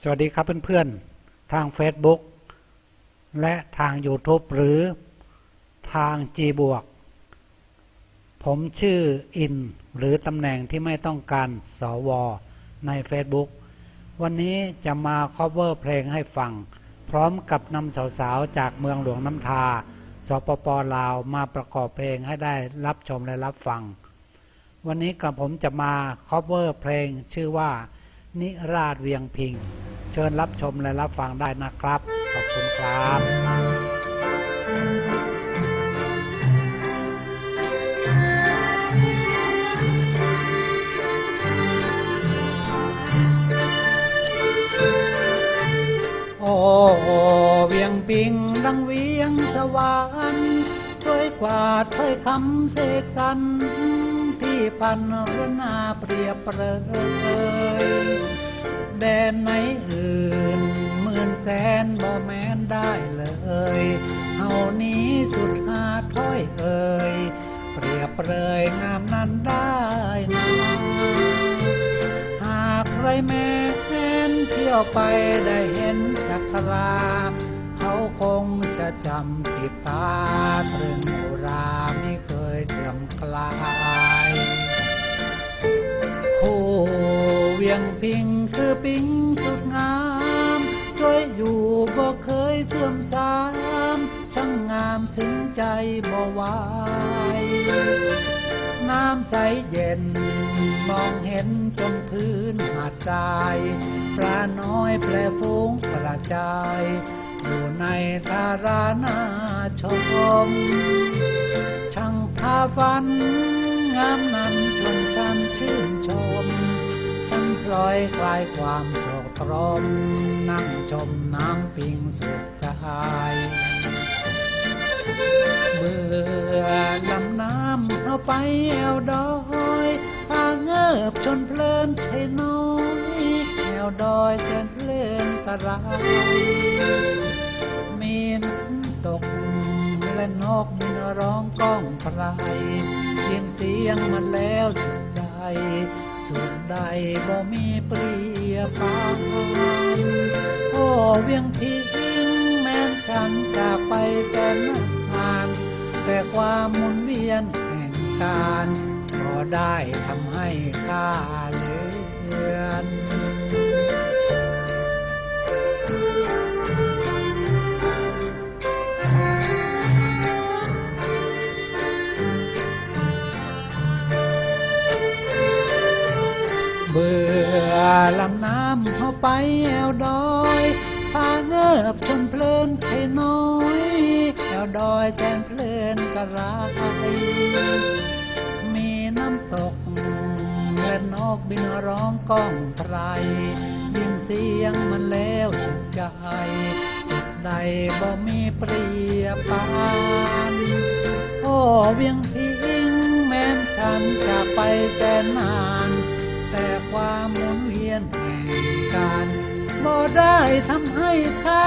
สวัสดีครับเพื่อนๆ ทาง Facebook และทาง YouTube หรือทาง G บวก ผมชื่ออิน หรือตำแหน่งที่ไม่ต้องการสวใน Facebook วันนี้จะมา cover เพลงให้ฟัง พร้อมกับนำสาวๆ จากเมืองหลวงน้ำทา สปปลาวมาประกอบเพลงให้ได้รับชมและรับฟัง วันนี้กระผมจะมา cover เพลงชื่อว่า นิราชเวียงพิง เชิญรับชมและรับฟังได้นะครับ ขอบคุณครับโอ้เวียงปิงดังเวียงสวรรค์ช่วยกวาดถ้อยคำเสกสรร ที่พันรนาเปรียบเปรยแดนไหนอื่นหมื่นแสนบ่แม้นได้เลยเฮานี้สุดหาถ้อยเอ่ยเปรียบเปรยงามนั้นได้นะหากใครแม้นเที่ยวไปได้เห็นจักราเขาคงจะจำติดตาตรึงโบราไม่เคยเสื่อมคลา เวียงพิงคือปิงสุดงามสวยอยู่บ่เคยเสื่อมสามช่างงามซึ้งใจบ่ไหวน้ำใสเย็น มองเห็นจนพื้นหาดทรายปลาน้อยแปลฟูงกระจาย อยู่ในทารานาชม ช่างพาฝันงามนำ ลอยคลายความโศกตรม นั่งชมน้ำปิงสุดกายเบื่อลำน้ำเอาไปแอวดอยพาเงิบชนเพลินเทน้อยแอวดอยแสนเพลินตะรายมีนตกและนกบินร้องก้องไพรยินเสียงมันแล้ว ใดบ่มีเปรียบปานโอ้เวียงพิงแม้นฉันจากไปแสนนานแต่ความหมุนเวียนแห่งการก็ได้ ลำน้ำเข้าไปแอวดอยพาเงิบชนเพลินไทน้อยแอวดอยแสนเพลินกระไรมีน้ำตกและนกบินร้องก้องไพรยินเสียงมันแล้วสุดใจสุดใดบ่มีเปรียบปานโอ้เวียงพิงแม้นฉันจากไปแสนนาน แห่งการบ่ได้ทำให้ข้า